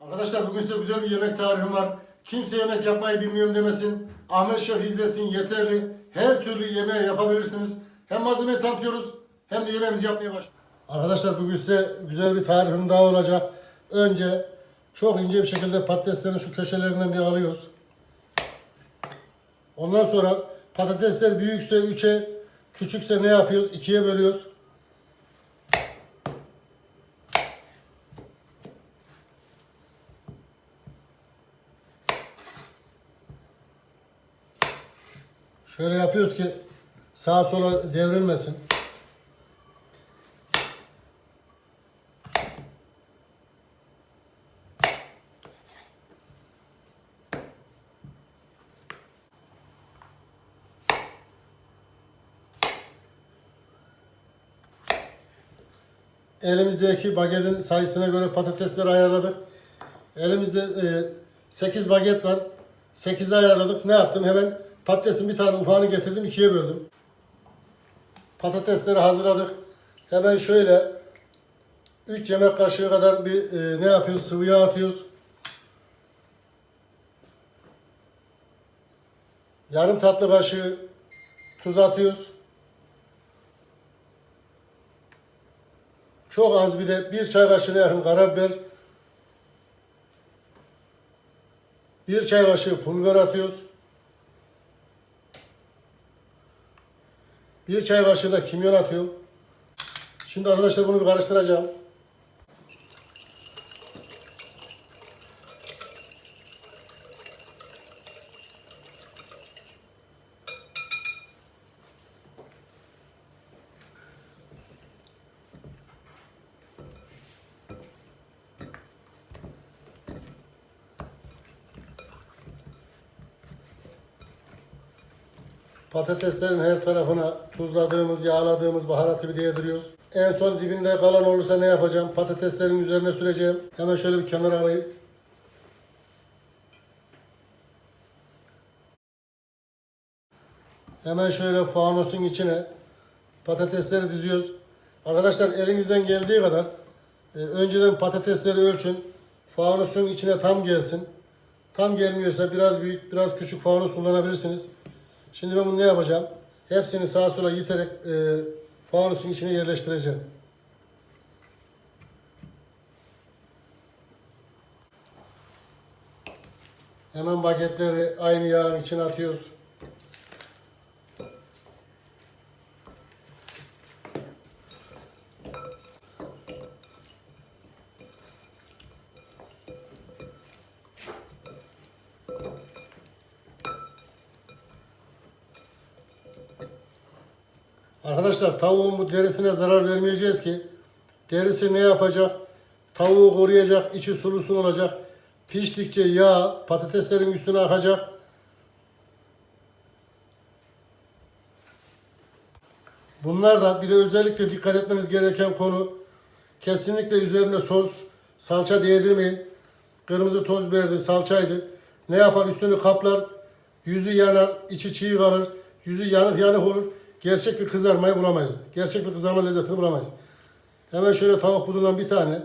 Arkadaşlar bugün size güzel bir yemek tarifim var. Kimse yemek yapmayı bilmiyorum demesin. Ahmet Şef izlesin yeterli. Her türlü yemeği yapabilirsiniz. Hem malzemeyi tanıtıyoruz hem de yemeğimizi yapmaya başlıyoruz. Arkadaşlar bugün size güzel bir tarifim daha olacak. Önce çok ince bir şekilde patateslerin şu köşelerinden bir alıyoruz. Ondan sonra patatesler büyükse 3'e, küçükse ne yapıyoruz? 2'ye bölüyoruz. Şöyle yapıyoruz ki sağa sola devrilmesin. Elimizdeki bagetin sayısına göre patatesleri ayarladık. Elimizde e, 8 baget var. 8'i ayarladık. Ne yaptım? Hemen patatesin bir tane ufağını getirdim. ikiye böldüm. Patatesleri hazırladık. Hemen şöyle 3 yemek kaşığı kadar bir e, ne yapıyoruz? Sıvı yağ atıyoruz. Yarım tatlı kaşığı tuz atıyoruz. Çok az bir de bir çay kaşığına yakın karabiber. Bir çay kaşığı pul atıyoruz. Bir çay kaşığı da kimyon atıyorum. Şimdi arkadaşlar bunu bir karıştıracağım. Patateslerin her tarafına tuzladığımız, yağladığımız baharatı bir yediriyoruz. En son dibinde kalan olursa ne yapacağım? Patateslerin üzerine süreceğim. Hemen şöyle bir kenara alayım. Hemen şöyle fanosun içine patatesleri diziyoruz. Arkadaşlar elinizden geldiği kadar e, önceden patatesleri ölçün. Fanusun içine tam gelsin. Tam gelmiyorsa biraz büyük, biraz küçük fanus kullanabilirsiniz. Şimdi ben bunu ne yapacağım? Hepsini sağa sola yiterek e, fanusun içine yerleştireceğim. Hemen bagetleri aynı yağın içine atıyoruz. Arkadaşlar tavuğun bu derisine zarar vermeyeceğiz ki derisi ne yapacak? Tavuğu koruyacak, içi sulu sulu olacak. Piştikçe yağ patateslerin üstüne akacak. Bunlar da bir de özellikle dikkat etmeniz gereken konu kesinlikle üzerine sos, salça değdirmeyin. Kırmızı toz biberdi, salçaydı. Ne yapar? Üstünü kaplar, yüzü yanar, içi çiğ kalır, yüzü yanık yanık olur. Gerçek bir kızarmayı bulamayız. Gerçek bir kızarma lezzetini bulamayız. Hemen şöyle tavuk budundan bir tane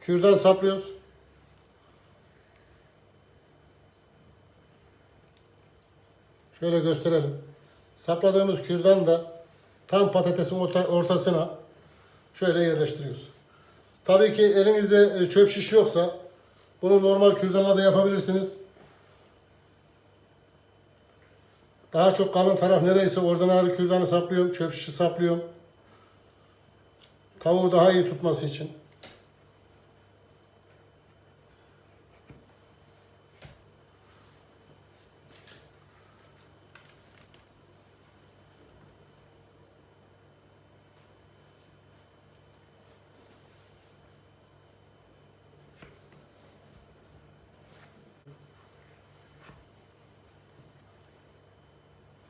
kürdan saplıyoruz. Şöyle gösterelim. Sapladığımız kürdan da tam patatesin orta- ortasına şöyle yerleştiriyoruz. Tabii ki elinizde e, çöp şiş yoksa bunu normal kürdanla da yapabilirsiniz. Daha çok kalın taraf nereyse oradan ağrı kürdanı saplıyorum, çöp şişi saplıyorum. Tavuğu daha iyi tutması için.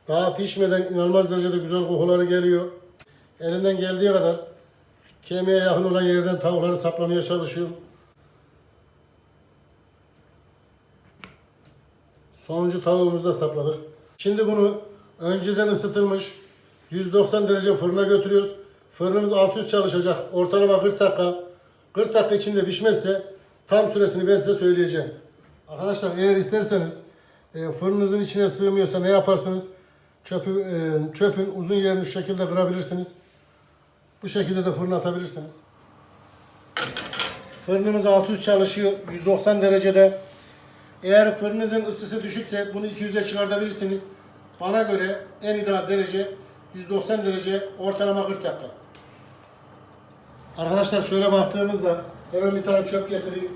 Daha pişmeden inanılmaz derecede güzel kokuları geliyor. Elimden geldiği kadar kemiğe yakın olan yerden tavukları saplamaya çalışıyorum. Sonuncu tavuğumuzu da sapladık. Şimdi bunu önceden ısıtılmış 190 derece fırına götürüyoruz. Fırınımız alt üst çalışacak. Ortalama 40 dakika. 40 dakika içinde pişmezse Tam süresini ben size söyleyeceğim. Arkadaşlar eğer isterseniz e, fırınınızın içine sığmıyorsa ne yaparsınız? Çöpü, e, çöpün uzun yerini şu şekilde kırabilirsiniz. Bu şekilde de fırına atabilirsiniz. Fırınımız 600 çalışıyor. 190 derecede. Eğer fırınınızın ısısı düşükse bunu 200'e çıkartabilirsiniz. Bana göre en ideal derece 190 derece ortalama 40 dakika. Arkadaşlar şöyle baktığımızda hemen bir tane çöp getireyim.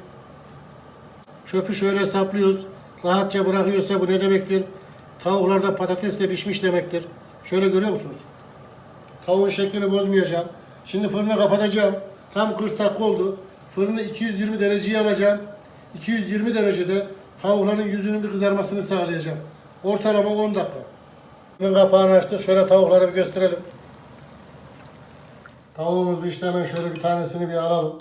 Çöpü şöyle saplıyoruz. Rahatça bırakıyorsa bu ne demektir? Tavuklarda patates de pişmiş demektir. Şöyle görüyor musunuz? Tavuğun şeklini bozmayacağım. Şimdi fırını kapatacağım. Tam 40 dakika oldu. Fırını 220 dereceye alacağım. 220 derecede tavukların yüzünün bir kızarmasını sağlayacağım. Ortalama 10 dakika. Fırının kapağını açtık. Şöyle tavukları bir gösterelim. Tavuğumuz bir işte hemen şöyle bir tanesini bir alalım.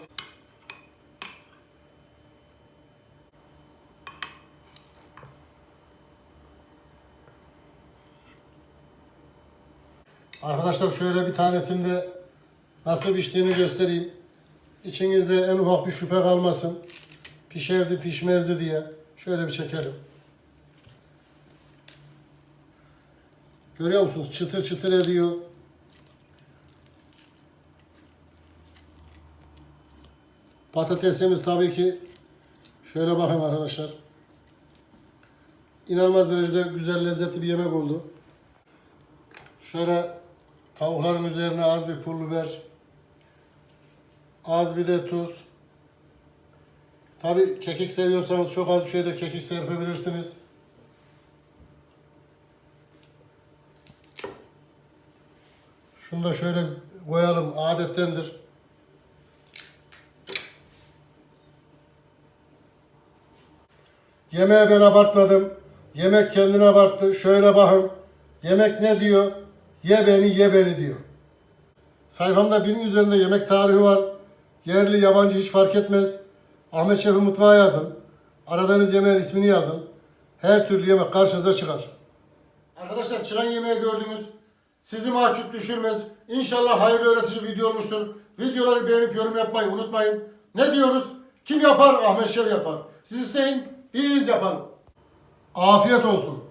Arkadaşlar şöyle bir tanesinde nasıl piştiğini göstereyim. İçinizde en ufak bir şüphe kalmasın. Pişerdi pişmezdi diye. Şöyle bir çekelim. Görüyor musunuz? Çıtır çıtır ediyor. Patatesimiz tabii ki şöyle bakın arkadaşlar. İnanılmaz derecede güzel lezzetli bir yemek oldu. Şöyle tavukların üzerine az bir pul biber, az bir de tuz. Tabi kekik seviyorsanız çok az bir şey de kekik serpebilirsiniz. Şunu da şöyle koyalım adettendir. Yemeğe ben abartmadım. Yemek kendini abarttı. Şöyle bakın. Yemek ne diyor? Ye beni, ye beni diyor. Sayfamda binin üzerinde yemek tarihi var. Yerli, yabancı hiç fark etmez. Ahmet Şef'i mutfağa yazın. Aradığınız yemeğin ismini yazın. Her türlü yemek karşınıza çıkar. Arkadaşlar çıkan yemeği gördünüz. Sizi mahcup düşürmez. İnşallah hayırlı öğretici video olmuştur. Videoları beğenip yorum yapmayı unutmayın. Ne diyoruz? Kim yapar? Ahmet Şef yapar. Siz isteyin, biz yapalım. Afiyet olsun.